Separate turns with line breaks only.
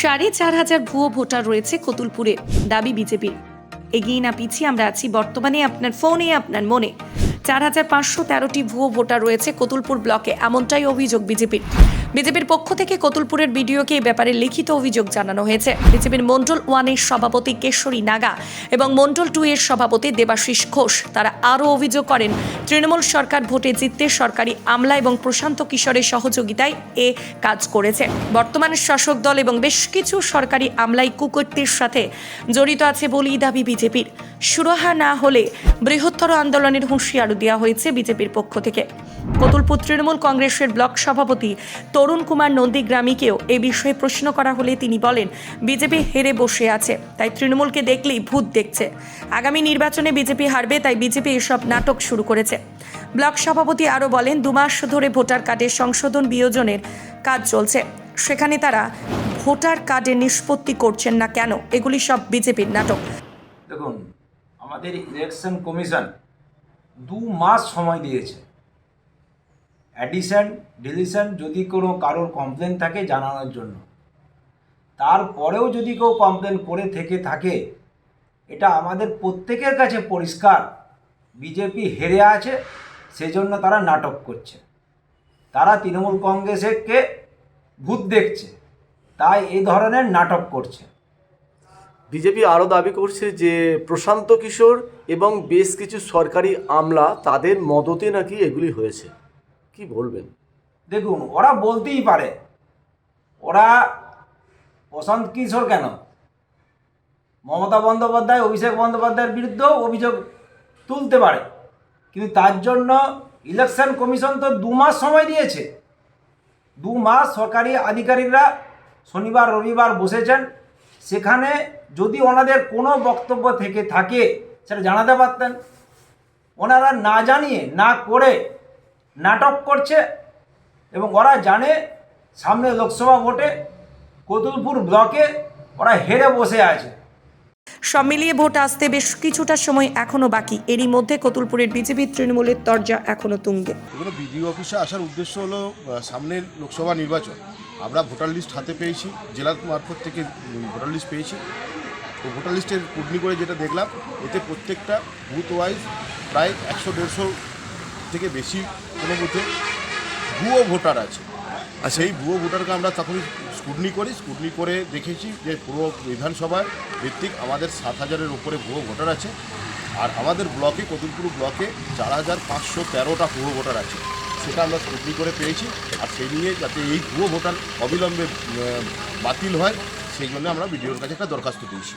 সাড়ে চার হাজার ভুয়ো ভোটার রয়েছে কতুলপুরে, দাবি বিজেপির। এগিয়ে না পিছিয়ে আমরা আছি বর্তমানে আপনার ফোনে, আপনার মনে। চার হাজার পাঁচশো তেরোটি ভুয়ো ভোটার রয়েছে কতুলপুর ব্লকে, এমনটাই অভিযোগ বিজেপির। বিজেপির পক্ষ থেকে কতুলপুরের বিডিওকে এই ব্যাপারে লিখিত অভিযোগ জানানো হয়েছে। বিজেপির মন্ডল ওয়ানের সভাপতি কেশরী নাগা এবং মন্ডল টু এর সভাপতি দেবাশিস ঘোষ, তারা আরও অভিযোগ করেন তৃণমূল সরকার ভোটে জিততে সরকারি আমলা এবং প্রশান্ত কিশোরের সহযোগিতায় এ কাজ করেছে। বর্তমানে শাসক দল এবং বেশ কিছু সরকারি আমলাই কুকর্তির সাথে জড়িত আছে বলেই দাবি বিজেপির। সুরাহা না হলে বৃহত্তর আন্দোলনের হুঁশিয়ারও দেওয়া হয়েছে বিজেপির পক্ষ থেকে। কতুলপুর তৃণমূল কংগ্রেসের ব্লক সভাপতি তরুণ কুমার নন্দীগ্রামীকেও এ বিষয়ে প্রশ্ন করা হলে তিনি বলেন, বিজেপি হেরে বসে আছে, তাই তৃণমূলকে দেখলেই ভূত দেখছে। আগামী নির্বাচনে বিজেপি হারবে, তাই বিজেপি এসব নাটক শুরু করেছে। ব্লক সভাপতি আরও বলেন দু মাস ধরে ভোটার কার্ডের সংশোধন বিয়োজনের কাজ চলছে। সেখানে তারা ভোটার কার্ডে নিষ্পত্তি করছেন না কেন? এগুলি সব বিজেপির নাটক।
দেখুন, আমাদের ইলেকশন কমিশন দু মাস সময় দিয়েছে। অ্যাডিশন, ডিলিশন যদি কোনো কারোর কমপ্লেন থাকে জানানোর জন্য। তারপরেও যদি কেউ কমপ্লেন করে থেকে থাকে, এটা আমাদের প্রত্যেকের কাছে পরিষ্কার। বিজেপি হেরে আছে, সেজন্য তারা নাটক করছে। তারা তৃণমূল কংগ্রেসকে ভূত দেখছে, তাই এই ধরনের নাটক করছে।
বিজেপি আরও দাবি করছে যে, প্রশান্ত কিশোর এবং বেশ কিছু সরকারি আমলা তাদের মদতে নাকি এগুলি হয়েছে। কি বলবেন?
দেখুন, ওরা বলতেই পারে। ওরা প্রশান্ত কিশোর কেন? মমতা বন্দ্যোপাধ্যায়, অভিষেক বন্দ্যোপাধ্যায়ের বিরুদ্ধেও অভিযোগ তুলতে পারে। কিন্তু তার জন্য ইলেকশন কমিশন তো দু মাস সময় দিয়েছে। দু মাস সরকারি আধিকারিকরা শনিবার, রবিবার বসেছেন। সেখানে যদি ওনাদের কোনো বক্তব্য থেকে থাকে, সেটা জানাতে পারতেন। ওনারা না জানিয়ে, না করে নাটক করছে এবং ওরা জানে সামনে লোকসভা ভোটে কতুলপুর ব্লকে ওরা হেরে বসে আছে।
সব মিলিয়ে ভোট আসতে বেশ কিছুটা সময় এখনও বাকি। এরই মধ্যে কতুলপুরের বিজেপি তৃণমূলের তরজা এখনও তুঙ্গে।
এগুলো বিডিও অফিসে আসার উদ্দেশ্য হলো আহ, সামনের লোকসভা নির্বাচন। আমরা ভোটার লিস্ট হাতে পেয়েছি জেলার মারফত থেকে উম, ভোটার লিস্ট পেয়েছি। তো ভোটার লিস্টের কুটনি করে যেটা দেখলাম এতে প্রত্যেকটা বুথ ওয়াইজ প্রায় একশো দেড়শো থেকে বেশি কোনো বুথে ভুয়ো ভোটার আছে। আর সেই ভুয়ো ভোটারকে আমরা তখনই স্কুটনি করি স্কুটনি করে দেখেছি যে পুরো বিধানসভার ভিত্তিক আমাদের সাত হাজারের উপরে ভুয়ো ভোটার আছে আর আমাদের ব্লকে কতুলপুর ব্লকে চার হাজার পাঁচশো তেরোটা ভুয়ো ভোটার আছে। সেটা আমরা স্কুটনি করে পেয়েছি আর সেই নিয়ে যাতে এই ভুয়ো ভোটার অবিলম্বে বাতিল হয় সেই জন্য আমরা বিডিওর কাছে একটা দরখাস্ত দিয়েছি।